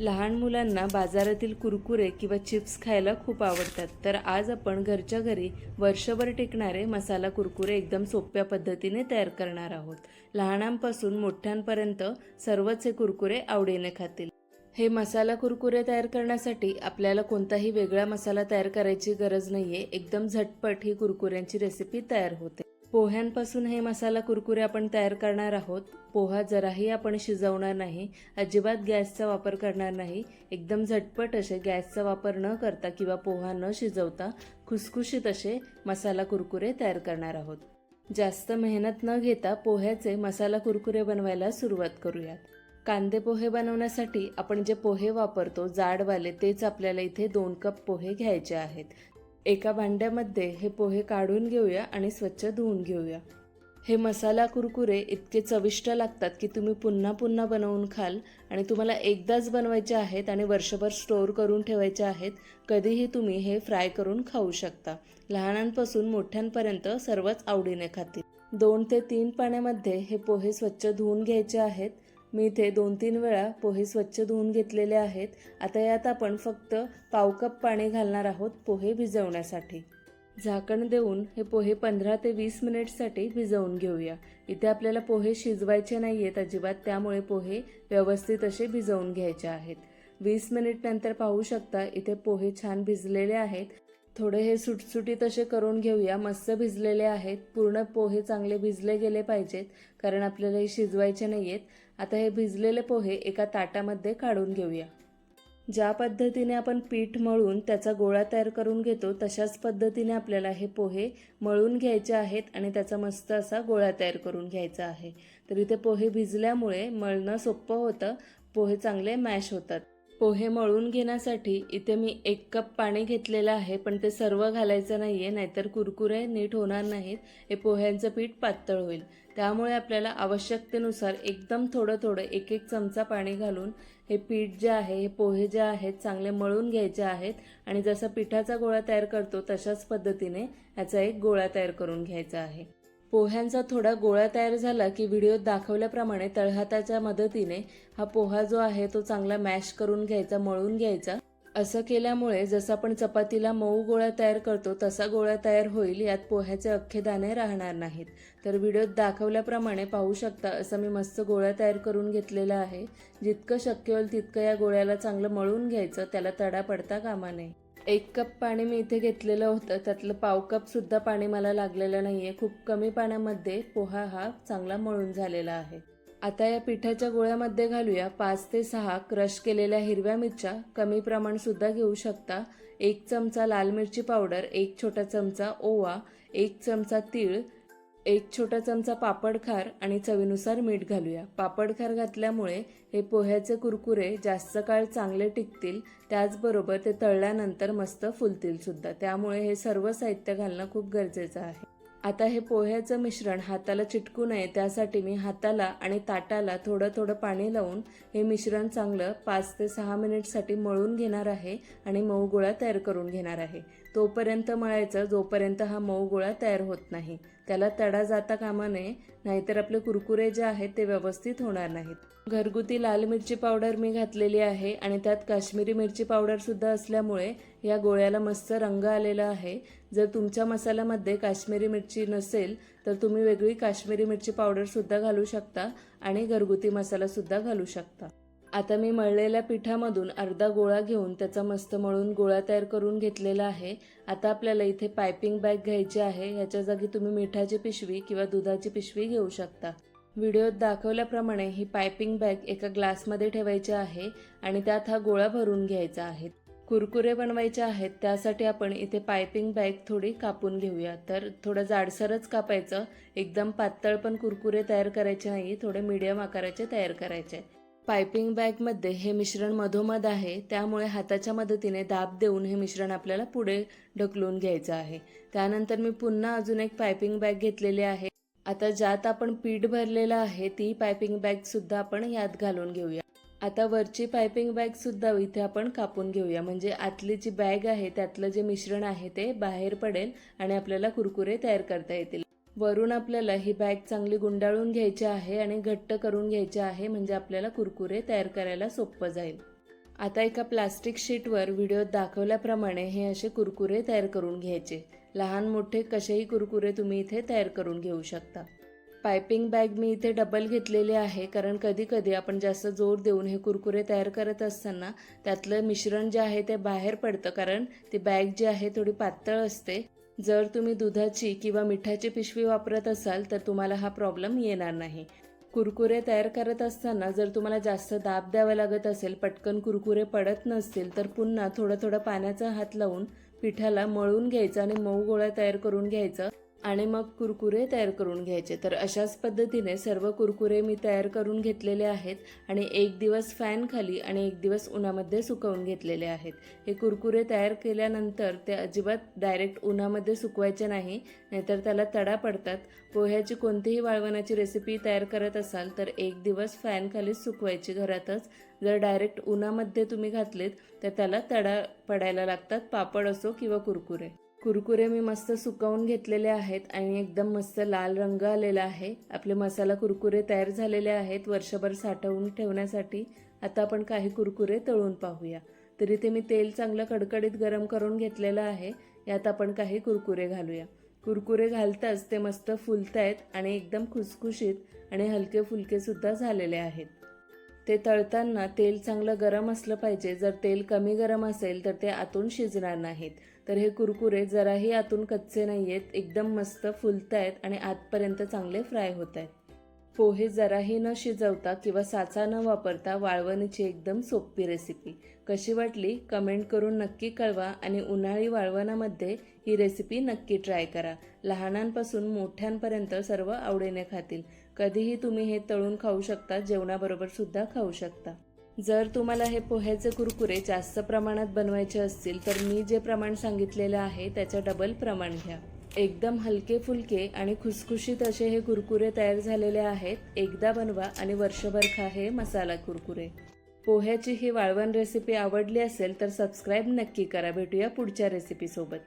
लहान मुलांना बाजारातील कुरकुरे किंवा चिप्स खायला खूप आवडतात. तर आज आपण घरच्या घरी वर्षभर टिकणारे मसाला कुरकुरे एकदम सोप्या पद्धतीने तयार करणार आहोत. लहानांपासून मोठ्यांपर्यंत सर्वच हे कुरकुरे आवडीने खातील. हे मसाला कुरकुरे तयार करण्यासाठी आपल्याला कोणताही वेगळा मसाला तयार करायची गरज नाहीये. एकदम झटपट ही कुरकुऱ्यांची रेसिपी तयार होते. पोह्यांपासून हे मसाला कुरकुरे आपण तयार करणार आहोत. पोहा जराही आपण शिजवणार नाही. अजिबात गॅसचा वापर करणार नाही. एकदम झटपट असे गॅसचा वापर न करता किंवा पोहा न शिजवता खुसखुशीत असे मसाला कुरकुरे तयार करणार आहोत. जास्त मेहनत न घेता पोह्याचे मसाला कुरकुरे बनवायला सुरुवात करूयात. कांदे पोहे बनवण्यासाठी आपण जे पोहे वापरतो जाडवाले तेच आपल्याला इथे दोन कप पोहे घ्यायचे आहेत. एका भांड्यामध्ये हे पोहे काढून घेऊया आणि स्वच्छ धुवून घेऊया. हे मसाला कुरकुरे इतके चविष्ट लागतात की तुम्ही पुन्हा पुन्हा बनवून खाल आणि तुम्हाला एकदाच बनवायचे आहेत आणि वर्षभर स्टोअर करून ठेवायचे आहेत कधीही तुम्ही हे फ्राय करून खाऊ शकता. लहानांपासून मोठ्यांपर्यंत सर्वच आवडीने खातील. दोन ते तीन पाण्यामध्ये हे पोहे स्वच्छ धुवून घ्यायचे आहेत मी इथे दोन तीन वेळा पोहे स्वच्छ धुवून घेतलेले आहेत. आता यात आपण फक्त पाव कप पाणी घालणार आहोत पोहे भिजवण्यासाठी. झाकण देऊन हे पोहे पंधरा ते वीस मिनिटसाठी भिजवून घेऊया. इथे आपल्याला पोहे शिजवायचे नाही आहेत अजिबात त्यामुळे पोहे व्यवस्थित असे भिजवून घ्यायचे आहेत. वीस मिनिट नंतर पाहू शकता इथे पोहे छान भिजलेले आहेत. थोडे हे सुटसुटीत असे करून घेऊया मस्त भिजलेले आहेत. पूर्ण पोहे चांगले भिजले गेले पाहिजेत कारण आपल्याला हे शिजवायचे नाही आहेत आता हे भिजलेले पोहे एका ताटामध्ये काढून घेऊया. ज्या पद्धतीने आपण पीठ मळून त्याचा गोळा तयार करून घेतो तशाच पद्धतीने आपल्याला हे पोहे मळून घ्यायचे आहेत आणि त्याचा मस्त असा गोळा तयार करून घ्यायचा आहे. तर इथे पोहे भिजल्यामुळे मळणं सोपं होतं पोहे चांगले मॅश होतात. पोहे मळून घेण्यासाठी इथे मी एक कप पाणी घेतलेलं आहे पण ते सर्व घालायचं नाही आहे नाहीतर कुरकुरे नीट होणार नाहीत. हे पोह्यांचं पीठ पातळ होईल. त्यामुळे आपल्याला आवश्यकतेनुसार एकदम थोडं थोडं एक एक चमचा पाणी घालून हे पीठ जे आहे हे पोहे जे आहेत चांगले मळून घ्यायचे आहेत. आणि जसा पिठाचा गोळा तयार करतो तशाच पद्धतीने ह्याचा एक गोळा तयार करून घ्यायचा आहे. पोह्यांचा थोडा गोळा तयार झाला की व्हिडिओत दाखवल्याप्रमाणे तळहाताच्या मदतीने हा पोहा जो आहे तो चांगला मॅश करून घ्यायचा मळून घ्यायचा. असं केल्यामुळे जसं आपण चपातीला मऊ गोळा तयार करतो तसा गोळा तयार होईल यात पोह्याचे अख्खे दाणे राहणार नाहीत. तर व्हिडिओत दाखवल्याप्रमाणे पाहू शकता असं मी मस्त गोळा तयार करून घेतलेला आहे. जितकं शक्य होईल तितकं या गोळ्याला चांगलं मळून घ्यायचं त्याला तडा पडता कामा नये. एक कप पाणी मी इथे घेतलेलं होतं. त्यातलं पाव कप सुद्धा पाणी मला लागलेलं नाही आहे खूप कमी पाण्यामध्ये पोहा हा चांगला मळून झालेला आहे. आता या पिठाच्या गोळ्यामध्ये घालूया पाच ते सहा क्रश केलेल्या हिरव्या मिरच्या. कमी प्रमाण सुद्धा घेऊ शकता. एक चमचा लाल मिरची पावडर एक छोटा चमचा ओवा एक चमचा तीळ एक छोटा चमचा पापड खार आणि चवीनुसार मीठ घालूया. पापड खार घातल्यामुळे हे पोह्याचे कुरकुरे जास्त काळ चांगले टिकतील त्याचबरोबर ते तळल्यानंतर मस्त फुलतील सुद्धा. त्यामुळे हे सर्व साहित्य घालणं खूप गरजेचं आहे. आता हे पोह्याचं मिश्रण हाताला चिटकू नये त्यासाठी मी हाताला आणि ताटाला थोडं थोडं पाणी लावून हे मिश्रण चांगलं पाच ते सहा मिनिटसाठी मळून घेणार आहे आणि मऊ गोळा तयार करून घेणार आहे. तोपर्यंत मळायचं जोपर्यंत हा मऊ गोळा तयार होत नाही. त्याला तडा जाता कामा नये नाहीतर आपले कुरकुरे जे आहेत ते व्यवस्थित होणार नाहीत. घरगुती लाल मिरची पावडर मी घातलेली आहे आणि त्यात काश्मीरी मिरची पावडर सुद्धा असल्यामुळे या गोळ्याला मस्त रंग आलेला आहे. जर तुमच्या मसाल्यामध्ये काश्मीरी मिरची नसेल तर तुम्ही वेगळी काश्मीरी मिरची पावडर सुद्धा घालू शकता आणि घरगुती मसाला सुद्धा घालू शकता. आता मी मळलेल्या पिठामधून अर्धा गोळा घेऊन त्याचा मस्त मळून गोळा तयार करून घेतलेला आहे. आता आपल्याला इथे पायपिंग बॅग घ्यायची आहे. ह्याच्या जागी तुम्ही मिठाची पिशवी किंवा दुधाची पिशवी घेऊ शकता. व्हिडिओत दाखवल्याप्रमाणे ही पायपिंग बॅग एका ग्लासमध्ये ठेवायची आहे आणि त्यात हा गोळा भरून घ्यायचा आहे. कुरकुरे बनवायचे आहेत. त्यासाठी आपण इथे पायपिंग बॅग थोडी कापून घेऊया. तर थोडं जाडसरच कापायचं. एकदम पातळ पण कुरकुरे तयार करायचे नाही. थोडे मीडियम आकाराचे तयार करायचे. पायपिंग बॅगमध्ये हे मिश्रण मधोमध आहे त्यामुळे हाताच्या मदतीने दाब देऊन हे मिश्रण आपल्याला पुढे ढकलून घ्यायचं आहे. त्यानंतर मी पुन्हा अजून एक पायपिंग बॅग घेतलेली आहे. आता ज्यात आपण पीठ भरलेलं आहे ती पायपिंग बॅग सुद्धा आपण यात घालून घेऊया. आता वरची पायपिंग बॅग सुद्धा इथे आपण कापून घेऊया. म्हणजे आतली जी बॅग आहे त्यातलं जे मिश्रण आहे ते बाहेर पडेल आणि आपल्याला कुरकुरे तयार करता येतील. वरून आपल्याला ही बॅग चांगली गुंडाळून घ्यायची आहे आणि घट्ट करून घ्यायची आहे म्हणजे आपल्याला कुरकुरे तयार करायला सोपं जाईल. आता एका प्लास्टिक शीटवर व्हिडिओत दाखवल्याप्रमाणे हे असे कुरकुरे तयार करून घ्यायचे. लहान मोठे कसेही कुरकुरे तुम्ही इथे तयार करून घेऊ शकता. पायपिंग बॅग मी इथे डबल घेतलेली आहे कारण कधी कधी आपण जास्त जोर देऊन हे कुरकुरे तयार करत असताना त्यातलं मिश्रण जे आहे ते बाहेर पडतं कारण ती बॅग जी आहे थोडी पातळ असते. जर तुम्ही दुधाची किंवा मिठाची पिशवी वापरत असाल तर तुम्हाला हा प्रॉब्लेम येणार नाही. कुरकुरे तयार करत असताना जर तुम्हाला जास्त दाब द्यावा लागत असेल पटकन कुरकुरे पडत नसतील तर पुन्हा थोडं थोडं पाण्याचा हात लावून पिठाला मळून घ्यायचं आणि मऊ गोळा तयार करून घ्यायचं. आणि मग कुरकुरे तयार करून घ्यायचे. तर अशाच पद्धतीने सर्व कुरकुरे मी तयार करून घेतलेले आहेत आणि एक दिवस फॅन खाली आणि एक दिवस उन्हामध्ये सुकवून घेतलेले आहेत. हे कुरकुरे तयार केल्यानंतर ते अजिबात डायरेक्ट उन्हामध्ये सुकवायचे नाही नाहीतर त्याला तडा पडतात. पोह्याची कोणतीही वाळवणाची रेसिपी तयार करत असाल तर एक दिवस फॅन खालीच सुकवायची घरातच. जर डायरेक्ट उन्हामध्ये तुम्ही घातलेत तर त्याला तडा पडायला लागतात पापड असो किंवा कुरकुरे. कुरकुरे मी मस्त सुकवून घेतलेले आहेत आणि एकदम मस्त लाल रंग आलेला आहे. आपले मसाला कुरकुरे तयार झालेले आहेत वर्षभर साठवून ठेवण्यासाठी. आता आपण काही कुरकुरे तळून पाहूया. तर इथे मी तेल चांगलं कडकडीत गरम करून घेतलेलं आहे. यात आपण काही कुरकुरे घालूया. कुरकुरे घालताच ते मस्त फुलत आहेत आणि एकदम खुसखुशीत आणि हलके फुलके सुद्धा झालेले आहेत. ते तळताना तेल चांगलं गरम असलं पाहिजे. जर तेल कमी गरम असेल तर ते आतून शिजणार नाहीत. तर हे कुरकुरे जराही आतून कच्चे नाही आहेत एकदम मस्त फुलत आहेत आणि आतपर्यंत चांगले फ्राय होत आहेत पोहे जराही न शिजवता किंवा साचा न वापरता वाळवणीची एकदम सोपी रेसिपी कशी वाटली? कमेंट करून नक्की कळवा आणि उन्हाळी वाळवणामध्ये ही रेसिपी नक्की ट्राय करा. लहानांपासून मोठ्यांपर्यंत सर्व आवडीने खातील. कधीही तुम्ही हे तळून खाऊ शकता जेवणाबरोबर सुद्धा खाऊ शकता. जर तुम्हाला हे पोह्याचे कुरकुरे जास्त प्रमाणात बनवायचे असतील तर मी जे प्रमाण सांगितलेलं आहे त्याच्या डबल प्रमाण घ्या. एकदम हलके फुलके आणि खुसखुशीत असे हे कुरकुरे तयार झालेले आहेत एकदा बनवा आणि वर्षभर खा हे मसाला कुरकुरे. पोह्याची ही वाळवण रेसिपी आवडली असेल तर सबस्क्राईब नक्की करा. भेटूया पुढच्या रेसिपीसोबत